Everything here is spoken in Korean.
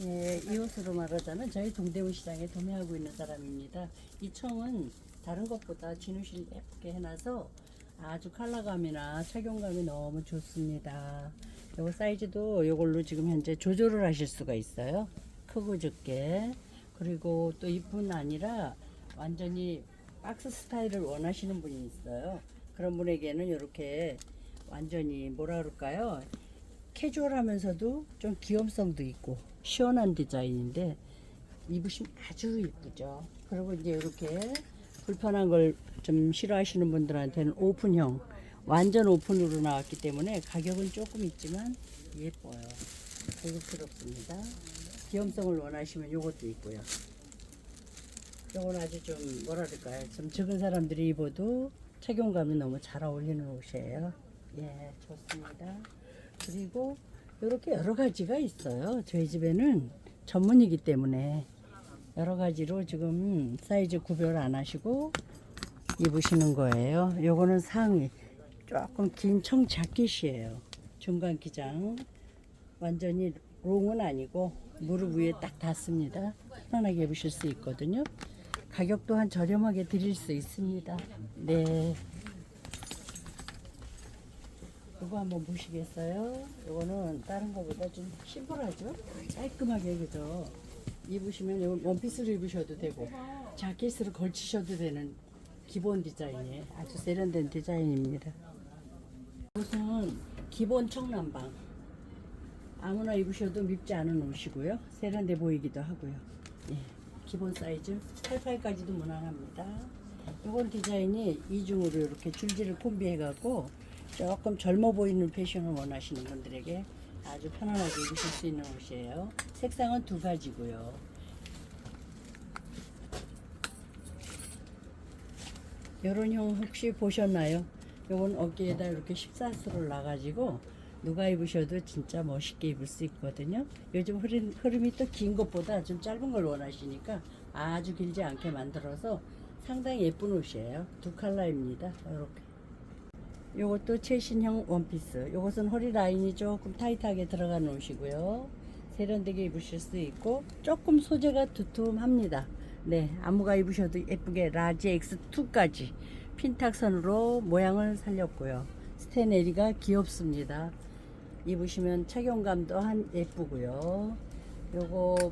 예, 이 옷으로 말하자면 저희 동대문 시장에 도매하고 있는 사람입니다. 이 청은 다른 것보다 진우실 예쁘게 해놔서 아주 컬러감이나 착용감이 너무 좋습니다. 요거 사이즈도 요걸로 지금 현재 조절을 하실 수가 있어요. 크고 적게. 그리고 또 이뿐 아니라 완전히 박스 스타일을 원하시는 분이 있어요. 그런 분에게는 이렇게 완전히 뭐라 그럴까요? 캐주얼하면서도 좀 귀염성도 있고 시원한 디자인인데 입으시면 아주 이쁘죠. 그리고 이제 이렇게 불편한 걸 좀 싫어하시는 분들한테는 오픈형 완전 오픈으로 나왔기 때문에 가격은 조금 있지만 예뻐요. 고급스럽습니다. 귀염성을 원하시면 이것도 있고요. 이건 아주 좀 뭐라 그럴까요? 좀 적은 사람들이 입어도 착용감이 너무 잘 어울리는 옷이에요. 예, 좋습니다. 그리고 이렇게 여러 가지가 있어요. 저희 집에는 전문이기 때문에 여러 가지로 지금 사이즈 구별 안 하시고 입으시는 거예요. 요거는 상의 조금 긴 청 자켓이에요. 중간 기장 완전히 롱은 아니고 무릎 위에 딱 닿습니다. 편안하게 입으실 수 있거든요. 가격 또한 저렴하게 드릴 수 있습니다. 네. 이거 한번 보시겠어요? 이거는 다른 거보다 좀 심플하죠? 깔끔하게 그죠? 입으시면 이거 원피스로 입으셔도 되고 자켓으로 걸치셔도 되는 기본 디자인이에요. 아주 세련된 디자인입니다. 옷은 기본 청남방. 아무나 입으셔도 밉지 않은 옷이고요. 세련돼 보이기도 하고요. 예, 기본 사이즈 88까지도 무난합니다. 이건 디자인이 이중으로 이렇게 줄지를 콤비해갖고 조금 젊어 보이는 패션을 원하시는 분들에게 아주 편안하게 입으실 수 있는 옷이에요. 색상은 두 가지고요. 요런 형 혹시 보셨나요? 요건 어깨에다 이렇게 14수를 놔가지고 누가 입으셔도 진짜 멋있게 입을 수 있거든요. 요즘 흐름, 흐름이 또 긴 것보다 좀 짧은 걸 원하시니까 아주 길지 않게 만들어서 상당히 예쁜 옷이에요. 두 컬러입니다. 이렇게. 요것도 최신형 원피스. 요것은 허리 라인이 조금 타이트하게 들어가는 옷이고요. 세련되게 입으실 수 있고 조금 소재가 두툼합니다. 네, 아무가 입으셔도 예쁘게 라지 X2까지 핀탁선으로 모양을 살렸고요. 스테네리가 귀엽습니다. 입으시면 착용감도 한 예쁘고요. 요거